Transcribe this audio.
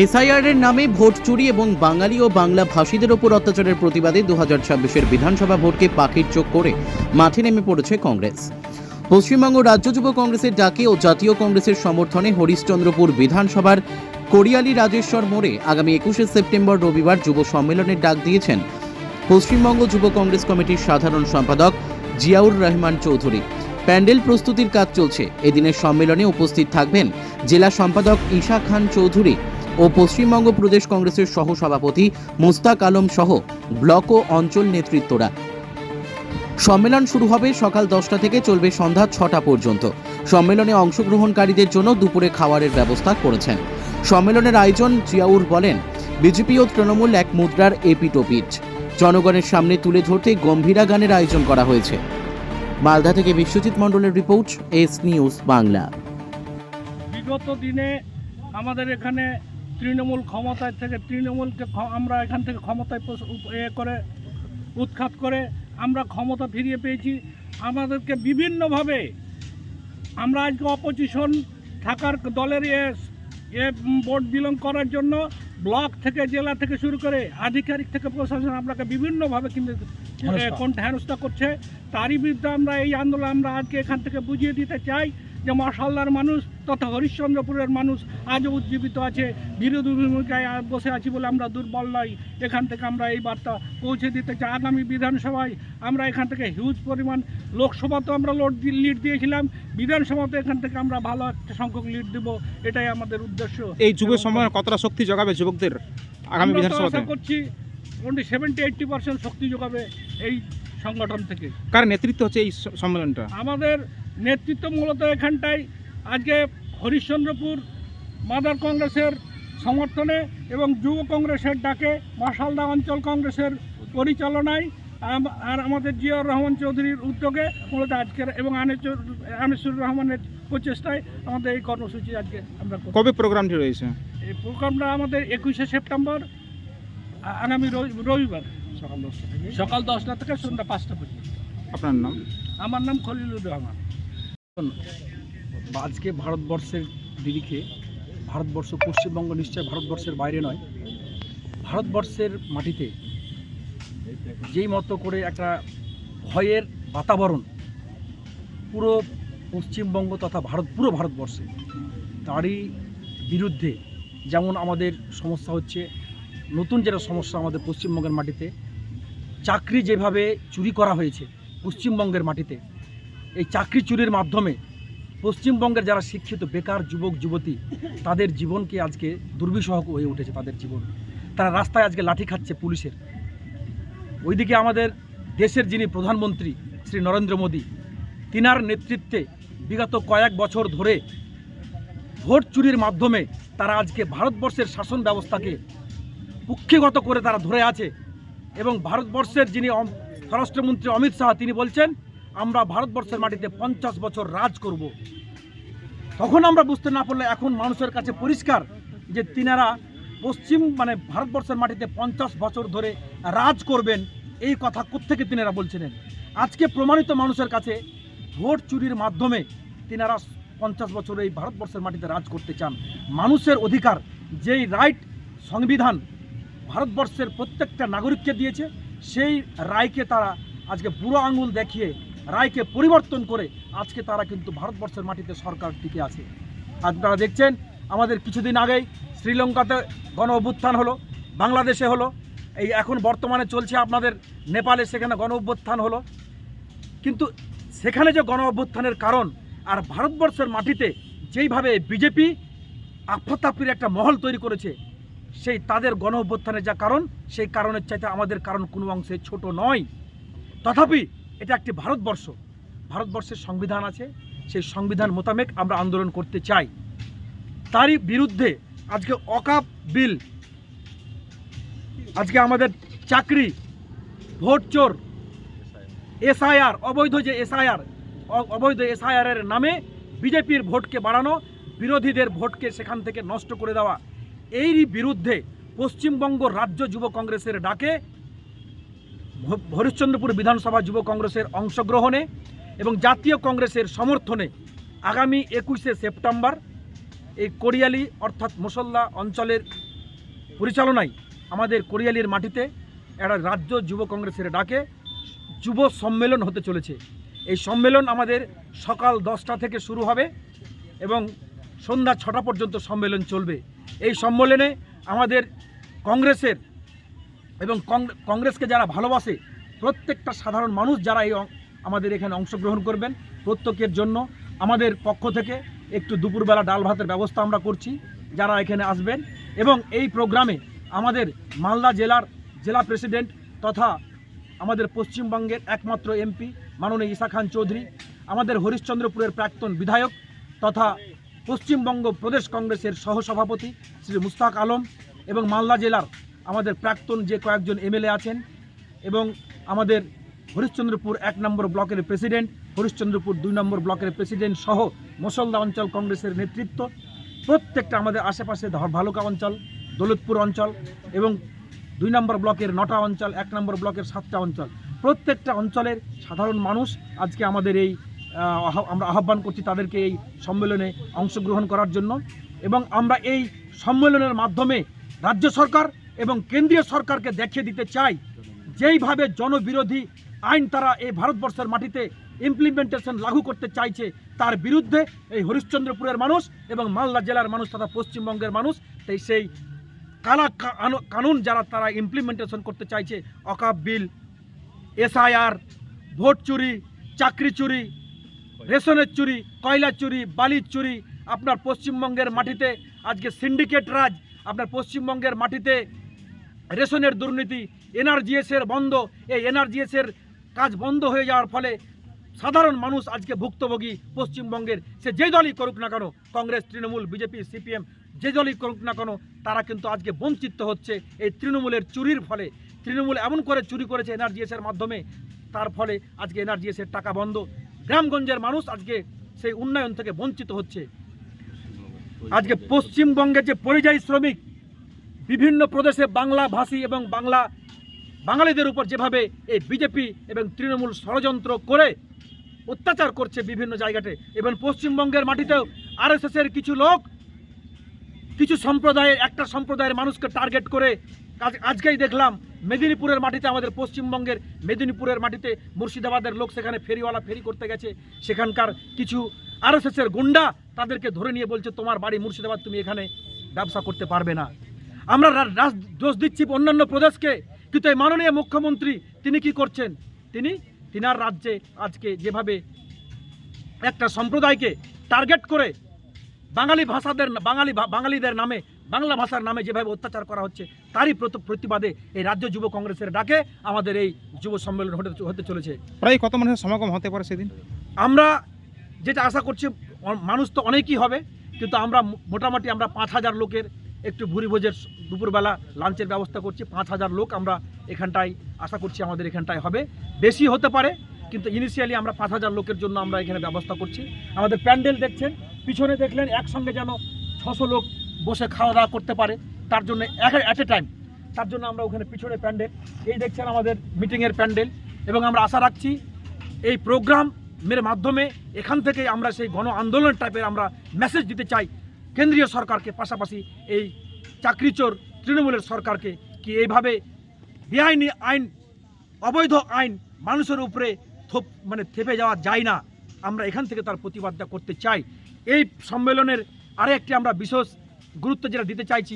SIR এর নামে vote চুরি এবং বাঙালি ও বাংলা ভাষীদের ওপর অত্যাচারের প্রতিবাদে দু হাজার ছাব্বিশের বিধানসভা ভোটকে পাখির চোখ করে মাঠে নেমে পড়েছে কংগ্রেস। পশ্চিমবঙ্গ রাজ্য যুব কংগ্রেসের ডাকে ও জাতীয় কংগ্রেসের সমর্থনে হরিশ্চন্দ্রপুর বিধানসভার কোরিয়ালি রাজেশ্বর মোড়ে আগামী একুশে সেপ্টেম্বর রবিবার যুব সম্মেলনের ডাক দিয়েছেন পশ্চিমবঙ্গ যুব কংগ্রেস কমিটির সাধারণ সম্পাদক জিয়াউর রহমান চৌধুরী। প্যান্ডেল প্রস্তুতির কাজ চলছে। এদিনের সম্মেলনে উপস্থিত থাকবেন জেলা সম্পাদক ঈশা খান চৌধুরী। ও পশ্চিমবঙ্গ প্রদেশ কংগ্রেসের সহ সভাপতি মুস্তাক আলম সহ ব্লক ও অঞ্চল নেতৃত্বরা। সম্মেলন শুরু হবে সকাল দশটা থেকে চলবে সন্ধ্যা ছটা পর্যন্ত। সম্মেলনে অংশগ্রহণকারীদের জন্য দুপুরে খাওয়ারের ব্যবস্থা করেছেন। সম্মেলনের আয়োজন জিয়াউর বলেন, বিজেপি ও তৃণমূল এক মুদ্রার এপিটোপিট জনগণের সামনে তুলে ধরতে গম্ভীরা গানের আয়োজন করা হয়েছে। মালদা থেকে বিশ্বজিৎ মণ্ডলের রিপোর্ট, এস নিউজ বাংলা। বিগত দিনে আমাদের এখানে তৃণমূল ক্ষমতায় থেকে তৃণমূলকে আমরা এখান থেকে ক্ষমতায় এ করে উৎখাত করে আমরা ক্ষমতা ফিরিয়ে পেয়েছি আমাদেরকে বিভিন্নভাবে আমরা আজকে অপোজিশন থাকার দলের এ এ ভোট বিলং করার জন্য ব্লক থেকে জেলা থেকে শুরু করে আধিকারিক থেকে প্রশাসন আপনাকে বিভিন্নভাবে কিন্তু। কোন হেনস্থা করছে তারই বিরুদ্ধে আমরা এই আন্দোলন আমরা আজকে এখান থেকে বুঝিয়ে দিতে চাই যে মশালদার মানুষ তথা হরিশ্চন্দ্রপুরের মানুষ আজও উজ্জীবিত আছে। বিরোধী ভূমিকায় বসে আছি বলে আমরা দুর্বল নই। এখান থেকে আমরা এই বার্তা পৌঁছে দিতে চাই। আগামী বিধানসভায় আমরা এখান থেকে হিউজ পরিমাণ লোকসভাতেও আমরা লোড লিড দিয়েছিলাম। বিধানসভাতে এখান থেকে আমরা ভালো একটা সংখ্যক লিড দেব। এটাই আমাদের উদ্দেশ্য। এই যুগের সময় কতটা শক্তি জোগাবে যুবকদের আগামী বিধানসভাতে? করছি মোটামুটি সেভেন্টি এইট্টি পার্সেন্ট শক্তি যোগাবে এই সংগঠন থেকে। কার নেতৃত্ব হচ্ছে এই সম্মেলনটা? আমাদের নেতৃত্ব মূলত এখানটায় আজকে হরিশ্চন্দ্রপুর মাদার কংগ্রেসের সমর্থনে এবং যুব কংগ্রেসের ডাকে মাসালদা অঞ্চল কংগ্রেসের পরিচালনায় আর আমাদের জিয়াউর রহমান চৌধুরীর উদ্যোগে মূলত আজকের এবং আনিসুর রহমানের প্রচেষ্টায় আমাদের এই কর্মসূচি আজকে আমরা কবে প্রোগ্রামটি রয়েছে? এই প্রোগ্রামটা আমাদের একুশে সেপ্টেম্বর আগামী রবি- রবিবার সকাল দশটা থেকে। সকাল দশটা থেকে সন্ধ্যা পাঁচটা পর্যন্ত। আপনার নাম? আমার নাম খলিলুর রহমান। আজকে ভারতবর্ষের দিদিকে ভারতবর্ষ পশ্চিমবঙ্গ নিশ্চয় ভারতবর্ষের বাইরে নয়, ভারতবর্ষের মাটিতে যেই মতো করে একটা ভয়ের বাতাবরণ পুরো পশ্চিমবঙ্গ তথা ভারত, পুরো ভারতবর্ষে, তারই বিরুদ্ধে যেমন আমাদের সমস্যা হচ্ছে, নতুন যেটা সমস্যা আমাদের পশ্চিমবঙ্গের মাটিতে, চাকরি যেভাবে চুরি করা হয়েছে পশ্চিমবঙ্গের মাটিতে এই চাকরি চুরির মাধ্যমে পশ্চিমবঙ্গের যারা শিক্ষিত, বেকার যুবক, যুবতী, তাদের জীবনকে আজকে দুর্বিষহ হয়ে উঠেছে তাদের জীবন। তারা রাস্তায় আজকে লাঠি খাচ্ছে পুলিশের। ওইদিকে আমাদের দেশের যিনি প্রধানমন্ত্রী শ্রী নরেন্দ্র মোদী, তিনার নেতৃত্বে বিগত কয়েক বছর ধরে ভোট চুরির মাধ্যমে তারা আজকে ভারতবর্ষের শাসন ব্যবস্থাকে কুক্ষিগত করে তারা ধরে আছে এবং ভারতবর্ষের যিনি স্বরাষ্ট্রমন্ত্রী অমিত শাহ, তিনি বলছেন আমরা ভারতবর্ষের মাটিতে পঞ্চাশ বছর রাজ করব। তখন আমরা বুঝতে না পারলে এখন মানুষের কাছে পরিষ্কার যে তিনারা পশ্চিম মানে ভারতবর্ষের মাটিতে পঞ্চাশ বছর ধরে রাজ করবেন, এই কথা কোত্থেকে তিনারা বলছিলেন? আজকে প্রমাণিত মানুষের কাছে ভোট চুরির মাধ্যমে তিনারা পঞ্চাশ বছর এই ভারতবর্ষের মাটিতে রাজ করতে চান। মানুষের অধিকার, যেই রাইট সংবিধান ভারতবর্ষের প্রত্যেকটা নাগরিককে দিয়েছে, সেই রায়কে তারা আজকে বুড়ো আঙুল দেখিয়ে রায়কে পরিবর্তন করে আজকে তারা কিন্তু ভারতবর্ষের মাটিতে সরকার টিকে আছে। আপনারা দেখছেন, আমাদের কিছুদিন আগেই শ্রীলঙ্কাতে গণ অভ্যুত্থান হলো, বাংলাদেশে হলো, এই এখন বর্তমানে চলছে আপনাদের নেপালে সেখানে গণ অভ্যুত্থান হলো। কিন্তু সেখানে যে গণ অভ্যুত্থানের কারণ আর ভারতবর্ষের মাটিতে যেইভাবে বিজেপি আফাতাপির একটা মহল তৈরি করেছে, সেই তাদের গণ অভ্যুত্থানের যা কারণ, সেই কারণের চাইতে আমাদের কারণ কোনো অংশে ছোট নয়। তথাপি এটা একটি ভারতবর্ষ। ভারতবর্ষের সংবিধান আছে, সেই সংবিধান মোতাবেক আমরা আন্দোলন করতে চাই। তারই বিরুদ্ধে আজকে অকাপ বিল, আজকে আমাদের চাকরি, ভোট চোর, এসআইআর, অবৈধ যে এসআইআর অবৈধ এসআইআর এর নামে বিজেপির ভোটকে বাড়ানো, বিরোধীদের ভোটকে সেখান থেকে নষ্ট করে দেওয়া এরই বিরুদ্ধে পশ্চিমবঙ্গ রাজ্য যুব কংগ্রেসের ডাকে হরিশ্চন্দ্রপুর বিধানসভা যুব কংগ্রেসের অংশগ্রহণে এবং জাতীয় কংগ্রেসের সমর্থনে আগামী একুশে সেপ্টেম্বর এই কোরিয়ালি অর্থাৎ মুসল্লা অঞ্চলের পরিচালনায় আমাদের কোরিয়ালির মাটিতে একটা রাজ্য যুব কংগ্রেসের ডাকে যুব সম্মেলন হতে চলেছে। এই সম্মেলন আমাদের সকাল দশটা থেকে শুরু হবে এবং সন্ধ্যা ছটা পর্যন্ত সম্মেলন চলবে। এই সম্মেলনে আমাদের কংগ্রেসের এবং কংগ্রেসকে যারা ভালোবাসে, প্রত্যেকটা সাধারণ মানুষ যারা এই আমাদের এখানে অংশগ্রহণ করবেন প্রত্যেকের জন্য, আমাদের পক্ষ থেকে একটু দুপুরবেলা ডাল ভাতের ব্যবস্থা আমরা করছি, যারা এখানে আসবেন। এবং এই প্রোগ্রামে আমাদের মালদা জেলার জেলা প্রেসিডেন্ট তথা আমাদের পশ্চিমবঙ্গের একমাত্র এমপি মাননীয় ঈশা খান চৌধুরী, আমাদের হরিশ্চন্দ্রপুরের প্রাক্তন বিধায়ক তথা পশ্চিমবঙ্গ প্রদেশ কংগ্রেসের সহসভাপতি শ্রী মুস্তাক আলম এবং মালদা জেলার আমাদের প্রাক্তন যে কয়েকজন এমএলএ আছেন এবং আমাদের হরিশ্চন্দ্রপুর এক নম্বর ব্লকের প্রেসিডেন্ট, হরিশ্চন্দ্রপুর দুই নম্বর ব্লকের প্রেসিডেন্ট সহ মুসলদা অঞ্চল কংগ্রেসের নেতৃত্ব, প্রত্যেকটা আমাদের আশেপাশে ভালুকা অঞ্চল, দৌলতপুর অঞ্চল এবং দুই নম্বর ব্লকের নটা অঞ্চল, এক নম্বর ব্লকের সাতটা অঞ্চল। প্রত্যেকটা অঞ্চলের সাধারণ মানুষ আজকে আমাদের এই আমরা আহ্বান করছি তাদেরকে এই সম্মেলনে অংশগ্রহণ করার জন্য এবং আমরা এই সম্মেলনের মাধ্যমে রাজ্য সরকার এবং কেন্দ্রীয় সরকারকে দেখিয়ে দিতে চাই, যেইভাবে জনবিরোধী আইন তারা এই ভারতবর্ষের মাটিতে ইমপ্লিমেন্টেশন লাগু করতে চাইছে, তার বিরুদ্ধে এই হরিশ্চন্দ্রপুরের মানুষ এবং মালদা জেলার মানুষ তথা পশ্চিমবঙ্গের মানুষ, তাই সেই কালা কানুন যারা তারা ইমপ্লিমেন্টেশন করতে চাইছে, অকাপ বিল, এসআইআর, ভোট চুরি, চাকরি চুরি, রেশনের চুরি, কয়লা চুরি, বালির চুরি, আপনার পশ্চিমবঙ্গের মাটিতে, আজকে সিন্ডিকেট রাজ, আপনার পশ্চিমবঙ্গের মাটিতে রেশনের দুর্নীতি, এনআরজিএসের বন্ধ, এই এনআরজিএসের কাজ বন্ধ হয়ে যাওয়ার ফলে সাধারণ মানুষ আজকে ভুক্তভোগী পশ্চিমবঙ্গের। সে যে দলই করুক না কেন, কংগ্রেস, তৃণমূল, বিজেপি, সিপিএম, যে দলই করুক না কেন, তারা কিন্তু আজকে বঞ্চিত হচ্ছে এই তৃণমূলের চুরির ফলে। তৃণমূল এমন করে চুরি করেছে এনআরজিএসের মাধ্যমে, তার ফলে আজকে এনআরজিএসের টাকা বন্ধ। গ্রামগঞ্জের মানুষ আজকে সেই উন্নয়ন থেকে বঞ্চিত হচ্ছে। আজকে পশ্চিমবঙ্গে যে পরিযায়ী শ্রমিক বিভিন্ন প্রদেশে বাংলা ভাষী এবং বাংলা বাঙালিদের উপর যেভাবে এই বিজেপি এবং তৃণমূল ষড়যন্ত্র করে অত্যাচার করছে বিভিন্ন জায়গাতে এবং পশ্চিমবঙ্গের মাটিতেও আরএসএসের কিছু লোক, কিছু সম্প্রদায়ের, একটা সম্প্রদায়ের মানুষকে টার্গেট করে আজকেই দেখলাম মেদিনীপুরের মাটিতে, আমাদের পশ্চিমবঙ্গের মেদিনীপুরের মাটিতে মুর্শিদাবাদের লোক সেখানে ফেরিওয়ালা ফেরি করতে গেছে। সেখানকার কিছু আরএসএসের গুন্ডা তাদেরকে ধরে নিয়ে বলছে, তোমার বাড়ি মুর্শিদাবাদ, তুমি এখানে ব্যবসা করতে পারবে না। আমরা দোষ দিচ্ছি অন্যান্য প্রদেশকে। কিন্তু এই মাননীয় মুখ্যমন্ত্রী তিনি কি করছেন? তিনি তিনার রাজ্যে আজকে যেভাবে একটা সম্প্রদায়কে টার্গেট করে বাঙালি ভাষাদের বাঙালি বাঙালিদের নামে বাংলা ভাষার নামে যেভাবে অত্যাচার করা হচ্ছে তারই প্রত- প্রতিবাদে এই রাজ্য যুব কংগ্রেসের ডাকে আমাদের এই যুব সম্মেলন হতে হতে চলেছে। প্রায় কত মানুষের সমাগম হতে পারে সেদিন? আমরা যেটা আশা করছি মানুষ তো অনেকই হবে কিন্তু আমরা মোটামুটি আমরা পাঁচ হাজার লোকের একটু ভুরি ভোজের দুপুরবেলা লাঞ্চের ব্যবস্থা করছি। পাঁচ হাজার লোক আমরা এখানটায় আশা করছি আমাদের এখানটায় হবে। বেশি হতে পারে, কিন্তু ইনিশিয়ালি আমরা পাঁচ হাজার লোকের জন্য আমরা এখানে ব্যবস্থা করছি। আমাদের প্যান্ডেল দেখছেন, পিছনে দেখলেন একসঙ্গে যেন ছশো লোক বসে খাওয়া দাওয়া করতে পারে। তার জন্য অ্যাট এ টাইম তার জন্য আমরা ওখানে পিছনে প্যান্ডেল, এই দেখছেন আমাদের মিটিংয়ের প্যান্ডেল। এবং আমরা আশা রাখছি এই প্রোগ্রামের মাধ্যমে এখান থেকে আমরা সেই গণ আন্দোলন টাইপের আমরা মেসেজ দিতে চাই। কেন্দ্রীয় সরকারকে, পাশাপাশি এই চাকরিচোর তৃণমূলের সরকারকে কি এইভাবে বেআইনি আইন, অবৈধ আইন মানুষের উপরে থোপ মানে থেপে যাওয়া যায় না? আমরা এখান থেকে তার প্রতিবাদটা করতে চাই। এই সম্মেলনের আরেকটি আমরা বিশেষ গুরুত্ব যেটা দিতে চাইছি